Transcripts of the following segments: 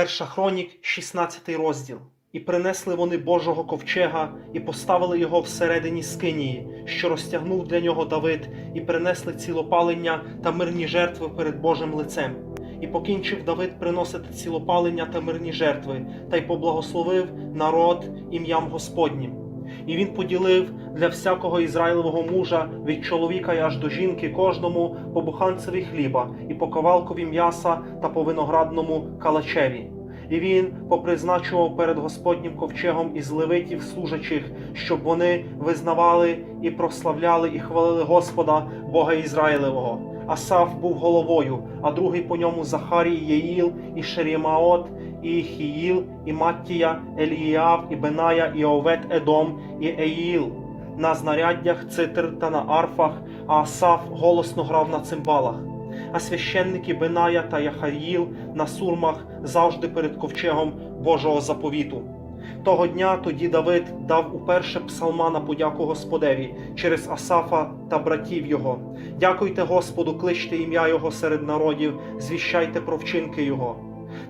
Перша хронік, 16 розділ. І принесли вони Божого ковчега, і поставили його всередині скинії, що розтягнув для нього Давид, і принесли цілопалення та мирні жертви перед Божим лицем. І покінчив Давид приносити цілопалення та мирні жертви, та й поблагословив народ ім'ям Господнім. І він поділив для всякого ізраїлевого мужа від чоловіка й аж до жінки кожному по буханцеві хліба, і по ковалкові м'яса та по виноградному калачеві. І він попризначував перед Господнім ковчегом із левитів служачих, щоб вони визнавали і прославляли і хвалили Господа, Бога Ізраїлевого. Асаф був головою, а другий по ньому Захарій, Єїл, і Шерімаот, і Хіїл, і Маттія, Еліяв, і Беная, і Овет Едом, і Еїл. На знаряддях цитр та на арфах, а Асаф голосно грав на цимбалах. А священники Беная та Яхаїл на сурмах завжди перед ковчегом Божого заповіту. Того дня тоді Давид дав уперше псалма на подяку Господеві через Асафа та братів його. Дякуйте Господу, кличте ім'я Його серед народів, звіщайте про вчинки Його.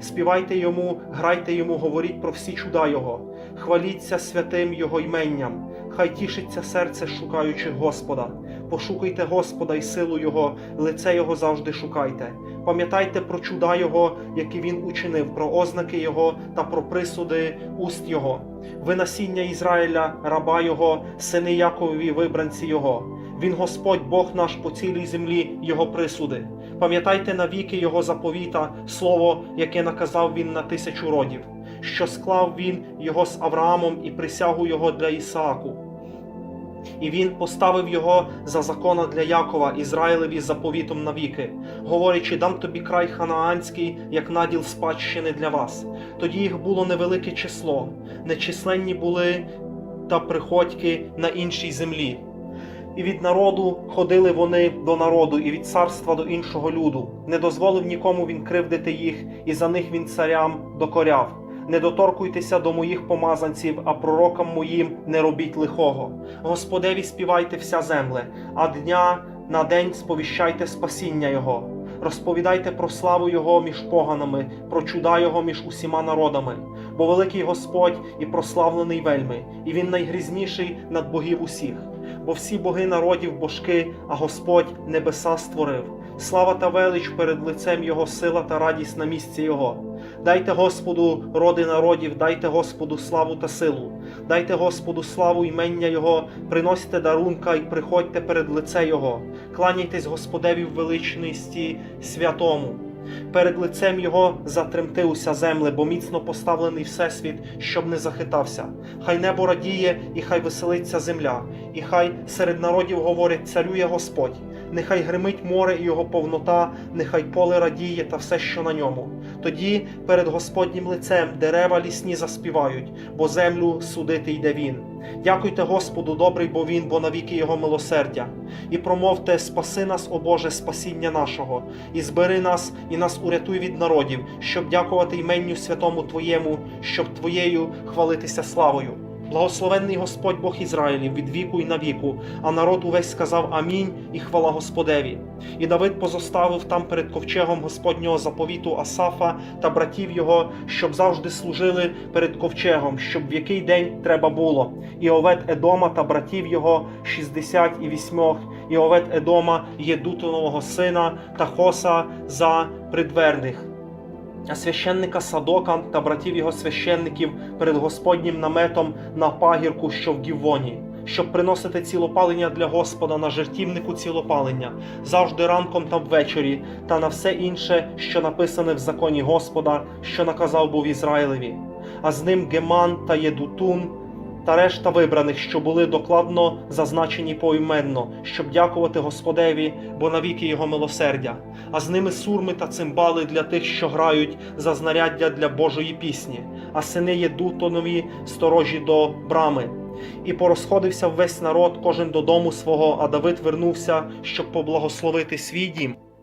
Співайте йому, грайте йому, говоріть про всі чуда Його, хваліться святим Його йменням, хай тішиться серце, шукаючи Господа. Пошукайте Господа і силу Його, лице Його завжди шукайте. Пам'ятайте про чуда Його, які Він учинив, про ознаки Його та про присуди уст Його. Ви насіння Ізраїля, раба Його, сини Якові, вибранці Його. Він Господь, Бог наш по цілій землі, Його присуди. Пам'ятайте навіки Його заповіта, слово, яке наказав Він на тисячу родів, що склав Він його з Авраамом і присягу Його для Ісааку. І він поставив його за закона для Якова, Ізраїлеві заповітом навіки, говорячи, дам тобі край ханаанський, як наділ спадщини для вас. Тоді їх було невелике число, нечисленні були та приходьки на іншій землі. І від народу ходили вони до народу, і від царства до іншого люду. Не дозволив нікому він кривдити їх, і за них він царям докоряв. Не доторкуйтеся до моїх помазанців, а пророкам моїм не робіть лихого. Господеві співайте вся земле, а дня на день сповіщайте спасіння Його. Розповідайте про славу Його між поганами, про чуда Його між усіма народами. Бо великий Господь і прославлений вельми, і Він найгрізніший над богів усіх. Бо всі боги народів божки, а Господь небеса створив. Слава та велич перед лицем Його, сила та радість на місці Його. Дайте Господу, роди народів, дайте Господу славу та силу, дайте Господу славу імення Його, приносьте дарунка і приходьте перед лице Його, кланяйтесь Господеві в величності святому. Перед лицем Його затремти уся земле, бо міцно поставлений всесвіт, щоб не захитався. Хай небо радіє, і хай веселиться земля, і хай серед народів говорять царює Господь. Нехай гримить море і його повнота, нехай поле радіє та все, що на ньому. Тоді перед Господнім лицем дерева лісні заспівають, бо землю судити йде він. Дякуйте Господу, добрий, бо він, бо навіки його милосердя. І промовте: спаси нас, о Боже, спасіння нашого, і збери нас, і нас урятуй від народів, щоб дякувати іменню святому Твоєму, щоб Твоєю хвалитися славою. Благословенний Господь Бог Ізраїлів від віку і на віку, а народ увесь сказав Амінь і хвала Господеві. І Давид позоставив там перед ковчегом Господнього заповіту Асафа та братів його, щоб завжди служили перед ковчегом, щоб в який день треба було. І овет Едома та братів його шістдесят і вісьмох, і овет Едома є Дутонового сина та Хоса за придверних священника Садока та братів його священників перед Господнім наметом на пагірку, що в Гівоні, щоб приносити цілопалення для Господа на жертівнику цілопалення, завжди ранком та ввечері, та на все інше, що написане в законі Господа, що наказав був Ізраїлеві, а з ним Геман та Єдутун. Та решта вибраних, що були докладно зазначені поіменно, щоб дякувати Господеві, бо навіки його милосердя, а з ними сурми та цимбали для тих, що грають за знаряддя для Божої пісні, а сини Єдутонові сторожі до брами. І порозходився весь народ, кожен додому свого, а Давид вернувся, щоб поблагословити свій дім.